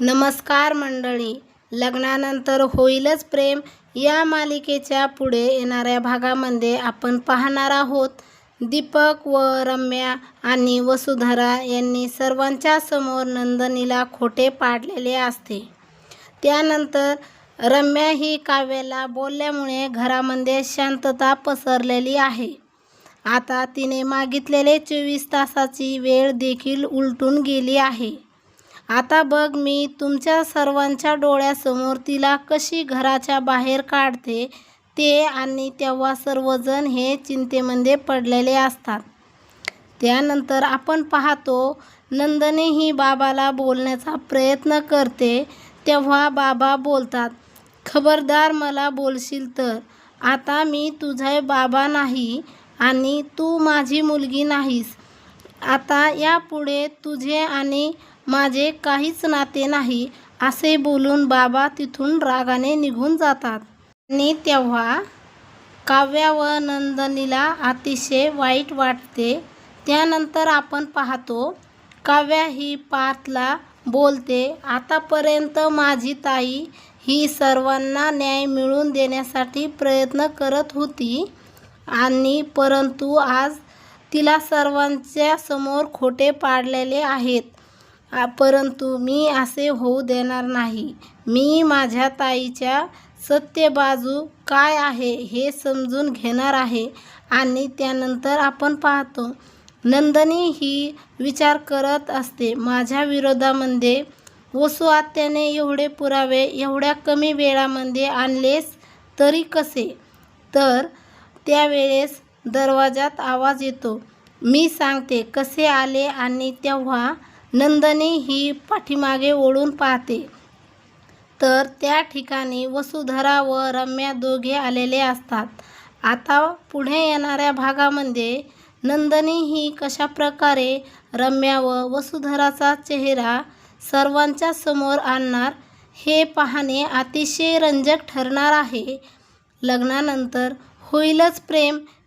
नमस्कार मंडळी. लग्नानंतर होईलच प्रेम. या मालिकेच्या पुढे येणाऱ्या भागामध्ये आपण पाहणार आहोत दीपक व रम्या आणि वसुधरा यांनी सर्वांच्या समोर नंदनीला खोटे पाडलेले असते. त्यानंतर रम्या ही काव्याला बोलल्यामुळे घरामध्ये शांतता पसरलेली आहे. आता तिने मागितलेले चोवीस तासाची वेळ देखील उलटून गेली आहे. आता बघ मी तुमच्या सर्वांच्या डोळ्यासमोर तिला कशी घराच्या बाहेर काढते ते आणि तेव्हा सर्वजण हे चिंतेमध्ये पडलेले असतात. त्यानंतर आपण पाहतो नंदने ही बाबाला बोलण्याचा प्रयत्न करते तेव्हा बाबा बोलतात खबरदार मला बोलशील तर. आता मी तुझा बाबा नाही आणि तू माझी मुलगी नाहीस. आता यापुढे तुझे आणि माझे काहीच नाते नाही असे बोलून बाबा तिथून रागाने निघून जातात. आणि तेव्हा काव्या व नंदनीला अतिशय वाईट वाटते. त्यानंतर आपण पाहतो काव्या ही पार्थला बोलते आतापर्यंत माझी ताई ही सर्वांना न्याय मिळवून देण्यासाठी प्रयत्न करत होती आणि परंतु आज तिला सर्वांच्या समोर खोटे पाडलेले आहेत. परंतु मी असे होऊ देणार नाही. मी माझ्या ताईच्या सत्य बाजू काय आहे हे समजून घेणार आहे आणि त्यानंतर आपण पाहतो. नंदनी ही विचार करत असते माझ्या विरोधामध्ये वसू आत्याने एवढे पुरावे एवढ्या कमी वेळामध्ये आणलेस तरी कसे तर त्यावेळेस दरवाजात आवाज येतो. मी सांगते कसे आले आणि तेव्हा नंदनी ही पाठीमागे ओढून पाहते. तर त्या ठिकाणी वसुधरा व रम्या दोघे आलेले असतात. आता पुढे येणाऱ्या भागामध्ये नंदनी ही कशा प्रकारे रम्या व वसुधराचा चेहरा सर्वांच्या समोर आणणार हे पाहणे अतिशय रंजक ठरणार आहे. लग्नानंतर होईलच प्रेम